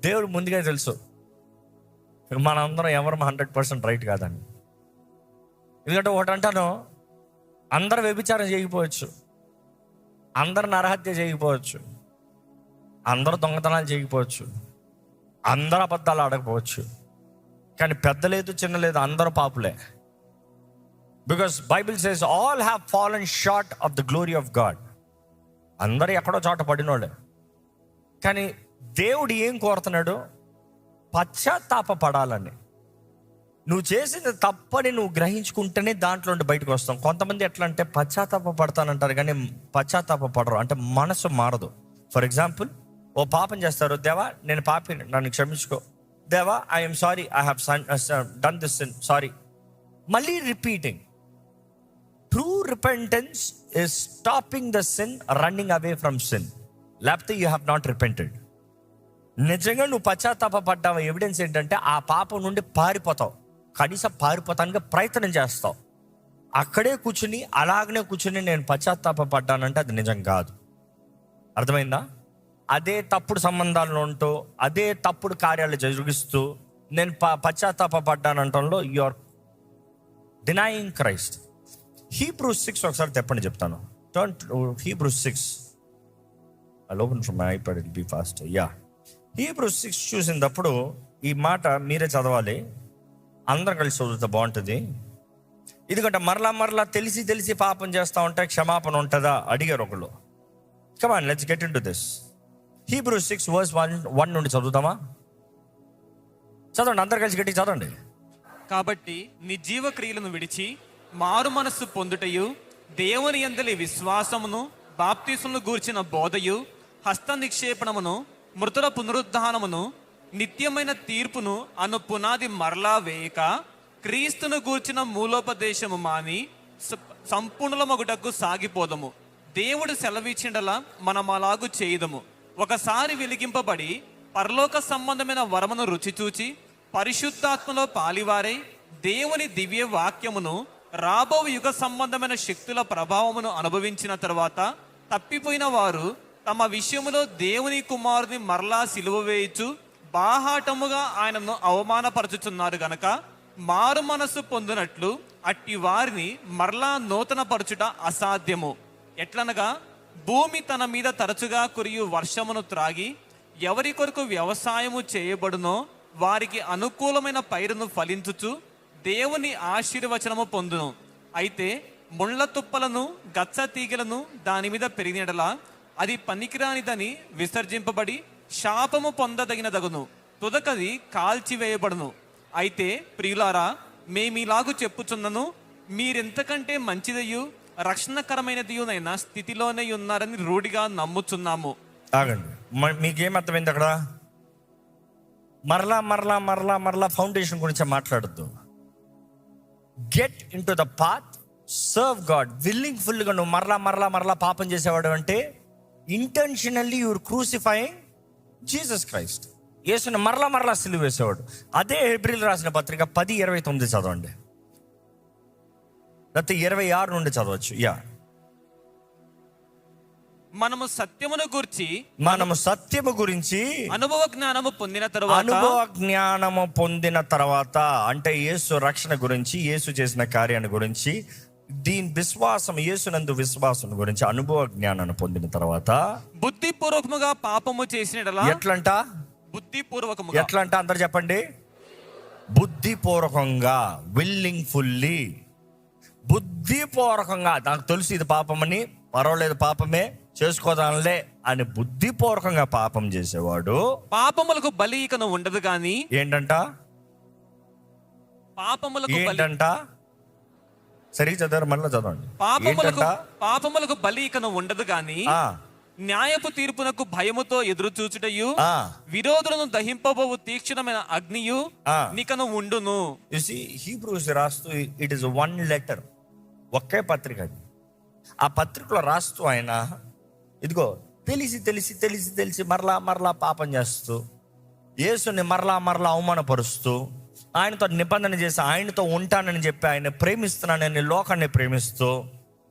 దేవుడు ముందుగా తెలుసు. మనందరం ఎవరు హండ్రెడ్ పర్సెంట్ రైట్ కాదని ఎందుకంటే ఒకటి అంటాను అందరు వ్యభిచారం చేయకపోవచ్చు. అందరు నరహత్య చేయకపోవచ్చు. అందరూ దొంగతనాలు చేయకపోవచ్చు. అందరు అబద్ధాలు ఆడకపోవచ్చు. కానీ పెద్ద లేదు చిన్న లేదు అందరూ పాపులే. Because Bible says all have fallen short of the glory of God అందరూ ఎక్కడో చోట పడినోళ్ళే. కానీ దేవుడు ఏం కోరుతున్నాడు? పశ్చాత్తాప పడాలని నువ్వు చేసింది తప్పని నువ్వు గ్రహించుకుంటేనే దాంట్లో నుండి బయటకు వస్తాం. కొంతమంది ఎట్లా అంటే పశ్చాత్తాప పడతానంటారు కానీ పశ్చాత్తాప పడరు అంటే మనసు మారదు. ఫర్ ఎగ్జాంపుల్ ఓ పాపం చేస్తారు. దేవా నేను పాపి నన్ను క్షమించుకో. దేవా I'm sorry I have done this sin sorry మళ్ళీ repeating true repentance is stopping the sin running away from sin లేకపోతే యూ హ్యావ్ నాట్ రిపెంటెడ్ నిజంగా నువ్వు పశ్చాత్తాప పడ్డావు ఎవిడెన్స్ ఏంటంటే ఆ పాపం నుండి పారిపోతావు. కనీసం పారిపోతానికి ప్రయత్నం చేస్తావు. అక్కడే కూర్చుని అలాగనే కూర్చుని నేను పశ్చాత్తాప పడ్డానంటే అది నిజం కాదు. అర్థమైందా? అదే తప్పుడు సంబంధాలు ఉంటూ అదే తప్పుడు కార్యాలు జరిగిస్తూ నేను ప పశ్చాత్తాప పడ్డానంటంలో your denying Christ Hebrew six ఒకసారి తెప్పండి చెప్తాను. Turn Hebrew six I open from I iPad it be fast ya Hebrew six చూసినప్పుడు ఈ మాట మీరే చదవాలి. అందరం కలిసి చదివితే బాగుంటుంది. ఎందుకంటే మరలా మరలా తెలిసి తెలిసి పాపం చేస్తూ ఉంటే క్షమాపణ ఉంటుందా? అడిగారు ఒకళ్ళు. Come on let's get in to this Hebrew six verse one one నుండి చదువుతామా? చదవండి అందరు కలిసి గట్టి చదవండి. కాబట్టి నీ జీవక్రియలను విడిచి మారు మనస్సు పొందుటయు దేవుని ఎందలి విశ్వాసమును బాప్తీసులను గూర్చిన బోధయు హస్త నిక్షేపణమును మృతుల పునరుద్ధానమును నిత్యమైన తీర్పును అను పునాది మరలా వేయక క్రీస్తును గూర్చిన మూలోపదేశము మాని స- సాగిపోదము. దేవుడు సెలవిచ్చిండలా మనం అలాగు చేయదము. ఒకసారి వెలిగింపబడి పరలోక సంబంధమైన వరమును రుచి చూచి పరిశుద్ధాత్మలో పాలివారై దేవుని దివ్య వాక్యమును రాబో యుగ సంబంధమైన శక్తుల ప్రభావమును అనుభవించిన తర్వాత తప్పిపోయిన వారు తమ విషయములో దేవుని కుమారుని మరలా సిలువ వేయచ్చు బాహాటముగా ఆయనను అవమానపరచుచున్నారు గనక మారు మనస్సు పొందినట్లు అట్టి వారిని మరలా నూతన పరచుట అసాధ్యము. ఎట్లనగా భూమి తన మీద తరచుగా కురియు వర్షమును త్రాగి ఎవరి కొరకు వ్యవసాయము చేయబడునో వారికి అనుకూలమైన పైరును ఫలించుచు దేవుని ఆశీర్వచనము పొందును. అయితే ముళ్ళ తుప్పలను గచ్చ తీగలను దాని మీద పెరిగినడలా అది పనికిరానిదని విసర్జింపబడి శాపము పొందదగినదగును. తుదకది కాల్చివేయబడును. అయితే ప్రియులారా మేమిలాగు చెప్పుచున్నను మీరెంతకంటే మంచిదయు రక్షణకరమైనదియునైనా స్థితిలోనే ఉన్నారని రూఢిగా నమ్ముచున్నాము. ఆగండి. మ- మీకేం అర్థమైంది అక్కడ మరలా మరలా మరలా మరలా ఫౌండేషన్ గురించి మాట్లాడద్దు. Get into the path serve God willing ఫుల్గా నువ్వు మరలా మరలా మరలా పాపం చేసేవాడు అంటే intentionally your crucifying Jesus Christ యేసుని మరలా మరలా సిలువ వేసేవాడు. అదే ఏప్రిల్ రాసిన పత్రిక పది ఇరవై తొమ్మిది చదవండి. లేకపోతే ఇరవై ఆరు నుండి చదవచ్చు. యా. మనము సత్యమును గూర్చి మనము సత్యము గురించి అనుభవ జ్ఞానము పొందిన తరువాత అనుభవ జ్ఞానము పొందిన తర్వాత అంటే యేసు రక్షణ గురించి యేసు చేసిన కార్యాన్ని గురించి దీని విశ్వాసం యేసునందు విశ్వాసం గురించి అనుభవ జ్ఞానాన్ని పొందిన తర్వాత బుద్ధిపూర్వకముగా పాపము చేసినలా ఎట్లంట? బుద్ధిపూర్వకముగా. ఎట్లంట అందరు చెప్పండి? బుద్ధిపూర్వకంగా విల్లింగ్ ఫుల్లీ బుద్ధిపూర్వకంగా నాకు తెలుసు ఇది పాపమని పర్వాలేదు పాపమే చేసుకోదానిలే అని బుద్ధిపూర్వకంగా పాపం చేసేవాడు. పాపములకు బలి ఇకను ఉండదు గాని ఏంటంట? పాపములకు ఏంటంట? సరిగ్గా చదవరు? మళ్ళీ చదవండి. పాపములకు పాపములకు బలి ఇకను ఉండదు గాని న్యాయపు తీర్పునకు భయముతో ఎదురు చూచుటయు. విరోధులను దహింపబోవు తీక్షణమైన అగ్నియు. నికను ఉండును. హీబ్రూస్ రాస్తూ ఇట్ ఇస్ వన్ లెటర్ ఒకే పత్రిక అది. ఆ పత్రికలో రాస్తూ ఆయన ఇదిగో తెలిసి తెలిసి తెలిసి తెలిసి మరలా మరలా పాపం చేస్తూ యేసుని మరలా మరలా అవమానపరుస్తూ ఆయనతో నిబంధన చేసి ఆయనతో ఉంటానని చెప్పి ఆయన ప్రేమిస్తున్నానని లోకాన్ని ప్రేమిస్తూ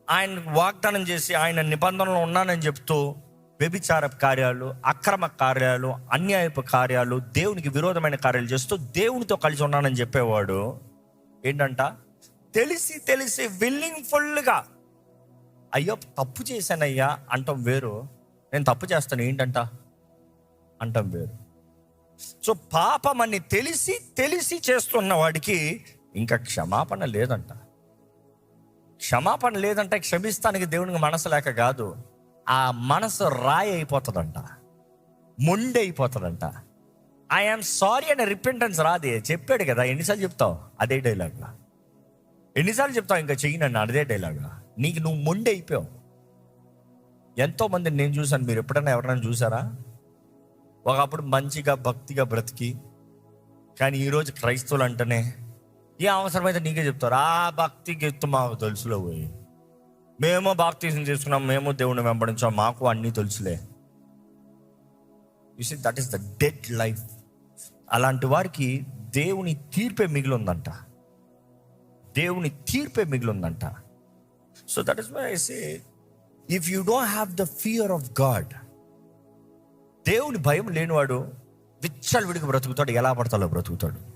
ఆయన వాగ్దానం చేసి ఆయన నిబంధనలు ఉన్నానని చెప్తూ వ్యభిచార కార్యాలు అక్రమ కార్యాలు అన్యాయపు కార్యాలు దేవునికి విరోధమైన కార్యాలు చేస్తూ దేవునితో కలిసి ఉన్నానని చెప్పేవాడు. ఏంటంట? తెలిసి తెలిసి విల్లింగ్ ఫుల్గా అయ్యో తప్పు చేశానయ్యా అంటాం వేరు. నేను తప్పు చేస్తాను ఏంటంట? అంటాం వేరు. సో పాపం అని తెలిసి తెలిసి చేస్తున్న వాడికి ఇంకా క్షమాపణ లేదంట. క్షమాపణ లేదంటే క్షమిస్తానికి దేవునికి మనసు లేక కాదు ఆ మనసు రాయి అయిపోతుందంట. మొండి అయిపోతుందంట. ఐఎమ్ సారీ అనే రిపెంటెన్స్ రాదే. చెప్పాడు కదా ఎన్నిసార్లు చెప్తావు? అదే డైలాగ్లా ఎన్నిసార్లు చెప్తావు? ఇంకా చెయ్యనండి అదే డైలాగ్లా నీకు నువ్వు మొండి అయిపోయావు. నేను చూశాను. మీరు ఎప్పుడైనా ఎవరైనా చూసారా ఒకప్పుడు మంచిగా భక్తిగా బ్రతికి కానీ ఈరోజు క్రైస్తవులు అంటేనే ఏ అవసరమైతే నీకే చెప్తారు ఆ భక్తి గెత్తు మాకు తెలుసులో పోయి మేము బాప్తీసం చేసుకున్నాం మేము దేవుని వెంబడించాం మాకు అన్నీ తెలుసులే. You see that is the dead life అలాంటి వారికి దేవుని తీర్పే మిగిలిందంట. దేవుని తీర్పే మిగిలిందంట. So that is why I say if you don't have the fear of God దేవుని భయం లేనివాడు విచ్చలు విడికి బ్రతుకుతాడు ఎలా పడతాలో బ్రతుకుతాడు.